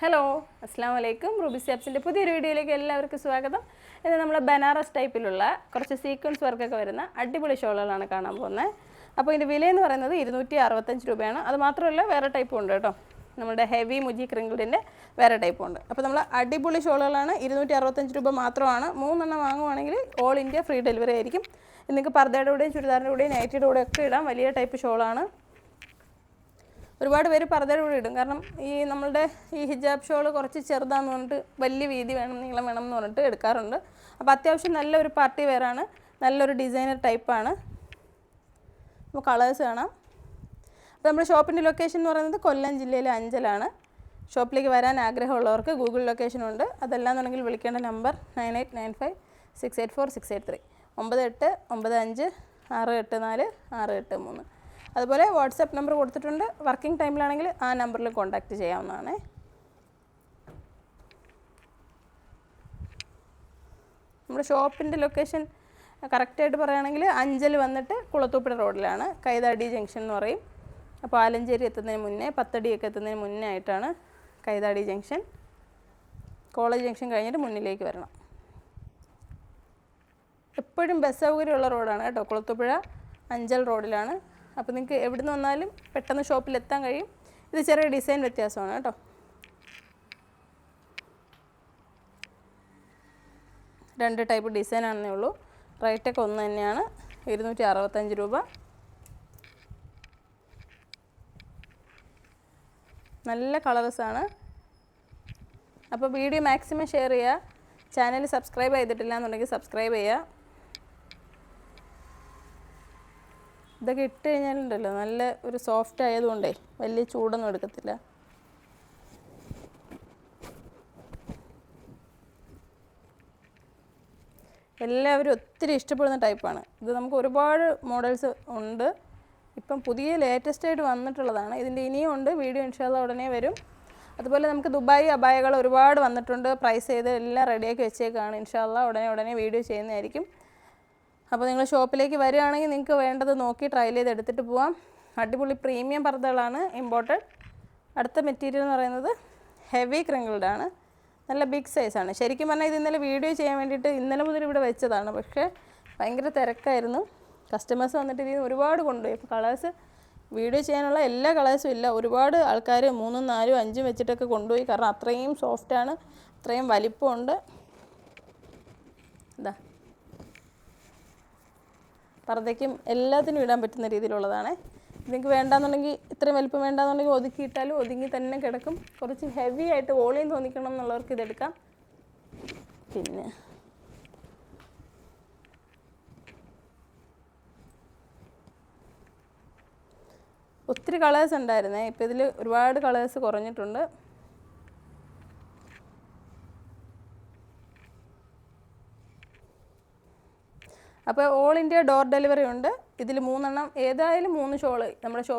Hello അസ്സാം വലൈക്കും Ruby സ്റ്റാപ്സിന്റെ പുതിയൊരു വീഡിയോയിലേക്ക് എല്ലാവർക്കും സ്വാഗതം. ഇത് നമ്മൾ ബനാറസ് ടൈപ്പിലുള്ള കുറച്ച് സീക്വൻസ് വർക്കൊക്കെ വരുന്ന അടിപൊളി ഷോളുകളാണ് കാണാൻ പോകുന്നത് അപ്പോൾ ഇതിന്റെ വിലയെന്ന് പറയുന്നത് ഇരുന്നൂറ്റി അറുപത്തഞ്ച് രൂപയാണ്. അത് മാത്രമല്ല വേറെ ടൈപ്പും ഉണ്ട് കേട്ടോ. നമ്മുടെ ഹെവി മുജി ക്രിങ്കിളിന്റെ വേറെ ടൈപ്പും ഉണ്ട്. അപ്പോൾ നമ്മൾ അടിപൊളി ഷോളുകളാണ്. ഇരുന്നൂറ്റി അറുപത്തഞ്ച് രൂപ മാത്രമാണ്. മൂന്നെണ്ണം വാങ്ങുവാണെങ്കിൽ ഓൾ ഇന്ത്യ ഫ്രീ ഡെലിവറി ആയിരിക്കും. നിങ്ങൾക്ക് പർദ്ദയുടെ കൂടെയും ചുരിദാറിന്റെ കൂടെയും നൈറ്റിയുടെ കൂടെ ഒക്കെ ഇടാം. വലിയ ടൈപ്പ് ഷോളാണ്. ഒരുപാട് പേര് പർദ്ദയുടെ കൂടെ ഇടും. കാരണം ഈ നമ്മളുടെ ഈ ഹിജാബ് ഷോൾ കുറച്ച് ചെറുതാന്ന് പറഞ്ഞിട്ട് വലിയ വീതി വേണം നീളം വേണം എന്ന് പറഞ്ഞിട്ട് എടുക്കാറുണ്ട്. അപ്പോൾ അത്യാവശ്യം നല്ലൊരു പാർട്ടി വേറാണ് നല്ലൊരു ഡിസൈനർ ടൈപ്പാണ് അപ്പോൾ കളേഴ്സ് കാണാം. അപ്പോൾ നമ്മുടെ ഷോപ്പിന്റെ ലൊക്കേഷൻ എന്ന് പറയുന്നത് കൊല്ലം ജില്ലയിലെ അഞ്ചലാണ്. ഷോപ്പിലേക്ക് വരാൻ ആഗ്രഹമുള്ളവർക്ക് ഗൂഗിൾ ലൊക്കേഷൻ ഉണ്ട്. അതല്ലാന്നുണ്ടെങ്കിൽ വിളിക്കേണ്ട number nine eight nine five six eight four six eight three. ഒമ്പത് എട്ട് ഒമ്പത് അഞ്ച് ആറ് എട്ട് നാല് ആറ് എട്ട് മൂന്ന്. അതുപോലെ വാട്സപ്പ് നമ്പർ കൊടുത്തിട്ടുണ്ട്. വർക്കിംഗ് ടൈമിലാണെങ്കിൽ ആ നമ്പറിൽ കോൺടാക്റ്റ് ചെയ്യാവുന്നതാണ്. നമ്മുടെ ഷോപ്പിന്റെ ലൊക്കേഷൻ കറക്റ്റായിട്ട് പറയുകയാണെങ്കിൽ അഞ്ചൽ വന്നിട്ട് കുളത്തൂപ്പുഴ റോഡിലാണ്. കൈതാടി ജംഗ്ഷൻ എന്ന് പറയും. അപ്പോൾ ആലഞ്ചേരി എത്തുന്നതിന് മുന്നേ പത്തടിയൊക്കെ എത്തുന്നതിന് മുന്നേ ആയിട്ടാണ് കൈതാടി ജംഗ്ഷൻ. കോളേജ് ജംഗ്ഷൻ കഴിഞ്ഞിട്ട് മുന്നിലേക്ക് വരണം. എപ്പോഴും ബസ് സൗകര്യമുള്ള റോഡാണ് കേട്ടോ. കുളത്തുപ്പുഴ അഞ്ചൽ റോഡിലാണ്. അപ്പോൾ നിങ്ങൾക്ക് എവിടെ നിന്ന് വന്നാലും പെട്ടെന്ന് ഷോപ്പിൽ എത്താൻ കഴിയും. ഇത് ചെറിയ ഡിസൈൻ വ്യത്യാസമാണ് കേട്ടോ. രണ്ട് ടൈപ്പ് ഡിസൈൻ ആണെന്നേ ഉള്ളൂ. റേറ്റൊക്കെ ഒന്ന് തന്നെയാണ്. ഇരുന്നൂറ്റി അറുപത്തഞ്ച് രൂപ. നല്ല കളേഴ്സാണ് അപ്പോൾ വീഡിയോ മാക്സിമം ഷെയർ ചെയ്യുക. ചാനൽ സബ്സ്ക്രൈബ് ചെയ്തിട്ടില്ല എന്നുണ്ടെങ്കിൽ സബ്സ്ക്രൈബ് ചെയ്യുക. ഇതൊക്കെ ഇട്ട് കഴിഞ്ഞാലുണ്ടല്ലോ നല്ല ഒരു സോഫ്റ്റ് ആയതുകൊണ്ടേ വലിയ ചൂടൊന്നും എടുക്കത്തില്ല. എല്ലാവരും ഒത്തിരി ഇഷ്ടപ്പെടുന്ന ടൈപ്പാണ് ഇത് നമുക്ക് ഒരുപാട് മോഡൽസ് ഉണ്ട്. ഇപ്പം പുതിയ ലേറ്റസ്റ്റ് ആയിട്ട് വന്നിട്ടുള്ളതാണ്. ഇതിന്റെ ഇനിയും ഉണ്ട്. വീഡിയോ ഇൻഷാല്ല ഉടനെ വരും. അതുപോലെ നമുക്ക് ദുബായ് അബായകൾ ഒരുപാട് വന്നിട്ടുണ്ട്. പ്രൈസ് ചെയ്ത് എല്ലാം റെഡിയാക്കി വെച്ചേക്കാണ്. ഇൻഷാല്ല ഉടനെ ഉടനെ വീഡിയോ ചെയ്യുന്നതായിരിക്കും. അപ്പോൾ നിങ്ങൾ ഷോപ്പിലേക്ക് വരികയാണെങ്കിൽ നിങ്ങൾക്ക് വേണ്ടത് നോക്കി ട്രയൽ ചെയ്ത് എടുത്തിട്ട് പോവാം. അടിപൊളി പ്രീമിയം പർദ്ദകളാണ് ഇമ്പോർട്ടഡ് അടുത്ത മെറ്റീരിയൽ എന്ന് പറയുന്നത് ഹെവി ക്രിങ്കിൾഡ് ആണ്. നല്ല ബിഗ് സൈസാണ് ശരിക്കും പറഞ്ഞാൽ ഇത് ഇന്നലെ വീഡിയോ ചെയ്യാൻ വേണ്ടിയിട്ട് ഇന്നലെ മുതൽ ഇവിടെ വെച്ചതാണ്. പക്ഷേ ഭയങ്കര തിരക്കായിരുന്നു. കസ്റ്റമേഴ്സ് വന്നിട്ട് ഇതിൽ ഒരുപാട് കൊണ്ടുപോയി. അപ്പോൾ കളേഴ്സ് വീഡിയോ ചെയ്യാനുള്ള എല്ലാ കളേഴ്സും ഇല്ല. ഒരുപാട് ആൾക്കാർ മൂന്നും നാലും അഞ്ചും വെച്ചിട്ടൊക്കെ കൊണ്ടുപോയി. കാരണം അത്രയും സോഫ്റ്റാണ് അത്രയും വലിപ്പമുണ്ട്. ഇതാ. പർദ്ദയ്ക്കും എല്ലാത്തിനും ഇടാൻ പറ്റുന്ന രീതിയിലുള്ളതാണ്. നിങ്ങൾക്ക് വേണ്ടാന്നുണ്ടെങ്കിൽ ഇത്രയും വലിപ്പം വേണ്ടാന്നുണ്ടെങ്കിൽ ഒതുക്കിയിട്ടാലും ഒതുങ്ങി തന്നെ കിടക്കും. കുറച്ച് ഹെവി ആയിട്ട് വോളിയം തോന്നിക്കണം എന്നുള്ളവർക്ക് ഇതെടുക്കാം പിന്നെ. ഒത്തിരി കളേഴ്സ് ഉണ്ടായിരുന്നേ. ഇപ്പം ഇതിൽ ഒരുപാട് കളേഴ്സ് കുറഞ്ഞിട്ടുണ്ട്. അപ്പോൾ ഓൾ ഇന്ത്യ ഡോർ ഡെലിവറി ഉണ്ട്. ഇതിൽ മൂന്നെണ്ണം ഏതായാലും മൂന്ന് ഷോൾ നമ്മുടെ ഷോപ്പ്